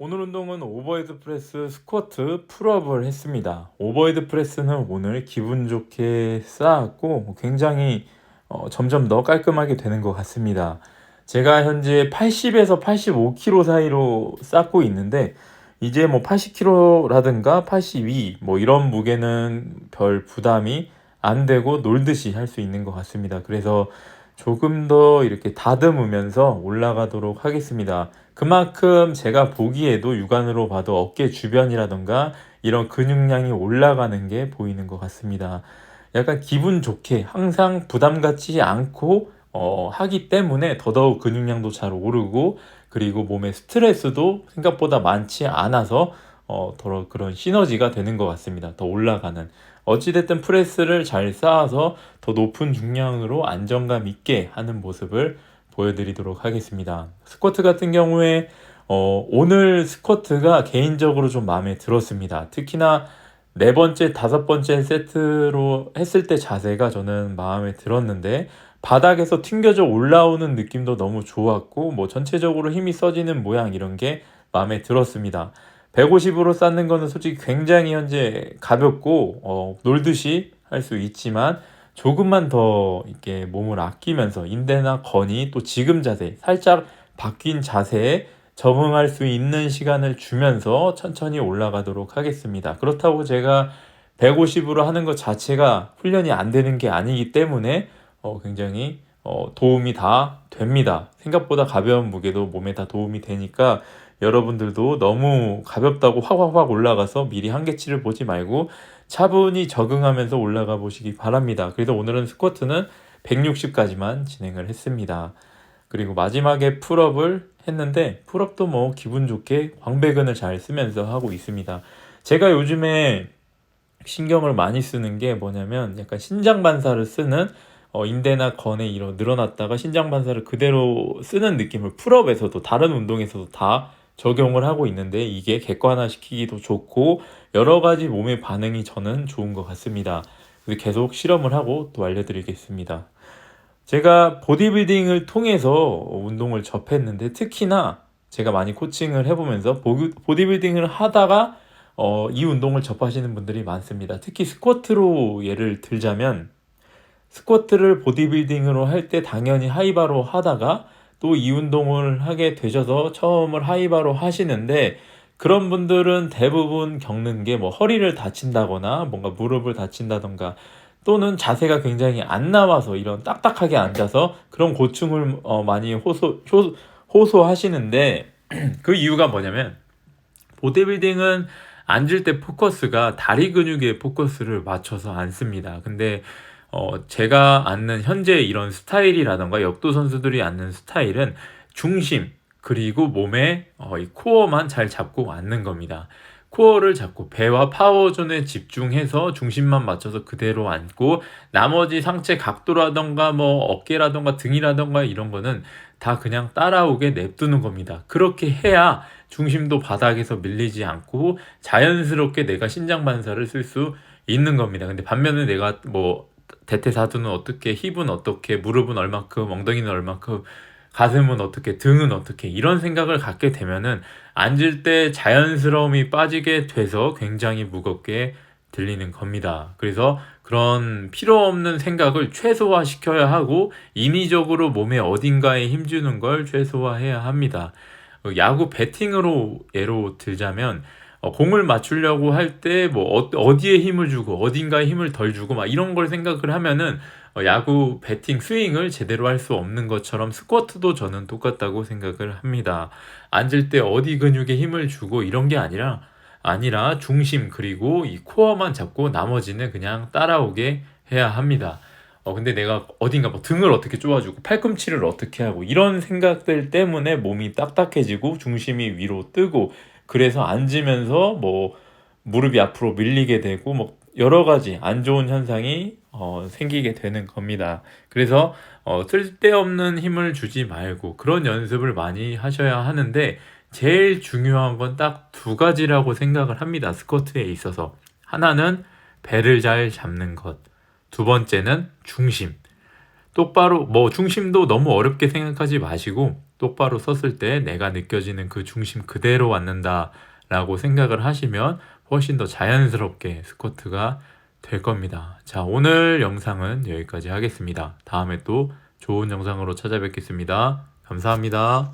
오늘 운동은 오버헤드 프레스 스쿼트 풀업을 했습니다. 오버헤드 프레스는 오늘 기분 좋게 쌓았고 굉장히 어, 점점 더 깔끔하게 되는 것 같습니다. 제가 현재 80에서 85kg 사이로 쌓고 있는데 이제 뭐 80kg라든가 82, 뭐 이런 무게는 별 부담이 안 되고 놀듯이 할 수 있는 것 같습니다. 그래서 조금 더 이렇게 다듬으면서 올라가도록 하겠습니다. 그만큼 제가 보기에도 육안으로 봐도 어깨 주변이라던가 이런 근육량이 올라가는 게 보이는 것 같습니다. 약간 기분 좋게 항상 부담 갖지 않고 어, 하기 때문에 더더욱 근육량도 잘 오르고 그리고 몸에 스트레스도 생각보다 많지 않아서 어, 더 그런 시너지가 되는 것 같습니다. 더 올라가는. 어찌됐든 프레스를 잘 쌓아서 더 높은 중량으로 안정감 있게 하는 모습을 보여드리도록 하겠습니다. 스쿼트 같은 경우에 어, 오늘 스쿼트가 개인적으로 좀 마음에 들었습니다. 특히나 네 번째, 다섯 번째 세트로 했을 때 자세가 저는 마음에 들었는데 바닥에서 튕겨져 올라오는 느낌도 너무 좋았고 뭐 전체적으로 힘이 써지는 모양 이런 게 마음에 들었습니다. 150으로 쌓는 거는 솔직히 굉장히 현재 가볍고 어, 놀듯이 할 수 있지만 조금만 더 이렇게 몸을 아끼면서 인대나 건이 또 지금 자세 살짝 바뀐 자세에 적응할 수 있는 시간을 주면서 천천히 올라가도록 하겠습니다. 그렇다고 제가 150으로 하는 것 자체가 훈련이 안 되는 게 아니기 때문에 어, 굉장히 어, 도움이 다 됩니다. 생각보다 가벼운 무게도 몸에 다 도움이 되니까 여러분들도 너무 가볍다고 확확확 올라가서 미리 한계치를 보지 말고 차분히 적응하면서 올라가 보시기 바랍니다. 그래서 오늘은 스쿼트는 160까지만 진행을 했습니다. 그리고 마지막에 풀업을 했는데 풀업도 뭐 기분 좋게 광배근을 잘 쓰면서 하고 있습니다. 제가 요즘에 신경을 많이 쓰는 게 뭐냐면 약간 신장 반사를 쓰는 어, 인대나 건에 이런 늘어났다가 신장 반사를 그대로 쓰는 느낌을 풀업에서도 다른 운동에서도 다 적용을 하고 있는데 이게 객관화시키기도 좋고 여러 가지 몸의 반응이 저는 좋은 것 같습니다. 계속 실험을 하고 또 알려드리겠습니다. 제가 보디빌딩을 통해서 운동을 접했는데 특히나 제가 많이 코칭을 해보면서 보디빌딩을 하다가 어, 이 운동을 접하시는 분들이 많습니다. 특히 스쿼트로 예를 들자면 스쿼트를 보디빌딩으로 할 때 당연히 하이바로 하다가 또 이 운동을 하게 되셔서 처음을 하이바로 하시는데 그런 분들은 대부분 겪는 게 뭐 허리를 다친다거나 뭔가 무릎을 다친다던가 또는 자세가 굉장히 안 나와서 이런 딱딱하게 앉아서 그런 고충을 어 많이 호소, 호소, 호소하시는데 그 이유가 뭐냐면 보디빌딩은 앉을 때 포커스가 다리 근육에 포커스를 맞춰서 앉습니다. 근데 어, 제가 앉는 현재 이런 스타일이라던가 역도 선수들이 앉는 스타일은 중심 그리고 몸에 어, 이 코어만 잘 잡고 앉는 겁니다. 코어를 잡고 배와 파워존에 집중해서 중심만 맞춰서 그대로 앉고 나머지 상체 각도라던가 뭐 어깨라던가 등이라던가 이런 거는 다 그냥 따라오게 냅두는 겁니다. 그렇게 해야 중심도 바닥에서 밀리지 않고 자연스럽게 내가 신장 반사를 쓸 수 있는 겁니다. 근데 반면에 내가 뭐 대퇴사두는 어떻게, 힙은 어떻게, 무릎은 얼마큼, 엉덩이는 얼마큼, 가슴은 어떻게, 등은 어떻게, 이런 생각을 갖게 되면은 앉을 때 자연스러움이 빠지게 돼서 굉장히 무겁게 들리는 겁니다. 그래서 그런 필요 없는 생각을 최소화 시켜야 하고 인위적으로 몸에 어딘가에 힘주는 걸 최소화해야 합니다. 야구 배팅으로 예로 들자면 어, 공을 맞추려고 할 때 뭐 어, 디에 힘을 주고 어딘가에 힘을 덜 주고 막 이런 걸 생각을 하면은 어, 야구 배팅 스윙을 제대로 할 수 없는 것처럼 스쿼트도 저는 똑같다고 생각을 합니다. 앉을 때 어디 근육에 힘을 주고 이런 게 아니라 아니라 중심 그리고 이 코어만 잡고 나머지는 그냥 따라오게 해야 합니다. 어 근데 내가 어딘가 뭐 등을 어떻게 쪼아주고 팔꿈치를 어떻게 하고 이런 생각들 때문에 몸이 딱딱해지고 중심이 위로 뜨고 그래서 앉으면서 뭐 무릎이 앞으로 밀리게 되고 뭐 여러 가지 안 좋은 현상이 어, 생기게 되는 겁니다. 그래서 어, 쓸데없는 힘을 주지 말고 그런 연습을 많이 하셔야 하는데 제일 중요한 건 딱 두 가지라고 생각을 합니다. 스쿼트에 있어서 하나는 배를 잘 잡는 것, 두 번째는 중심. 똑바로 뭐 중심도 너무 어렵게 생각하지 마시고 똑바로 섰을 때 내가 느껴지는 그 중심 그대로 왔는다 라고 생각을 하시면 훨씬 더 자연스럽게 스쿼트가 될 겁니다. 자, 오늘 영상은 여기까지 하겠습니다. 다음에 또 좋은 영상으로 찾아뵙겠습니다. 감사합니다.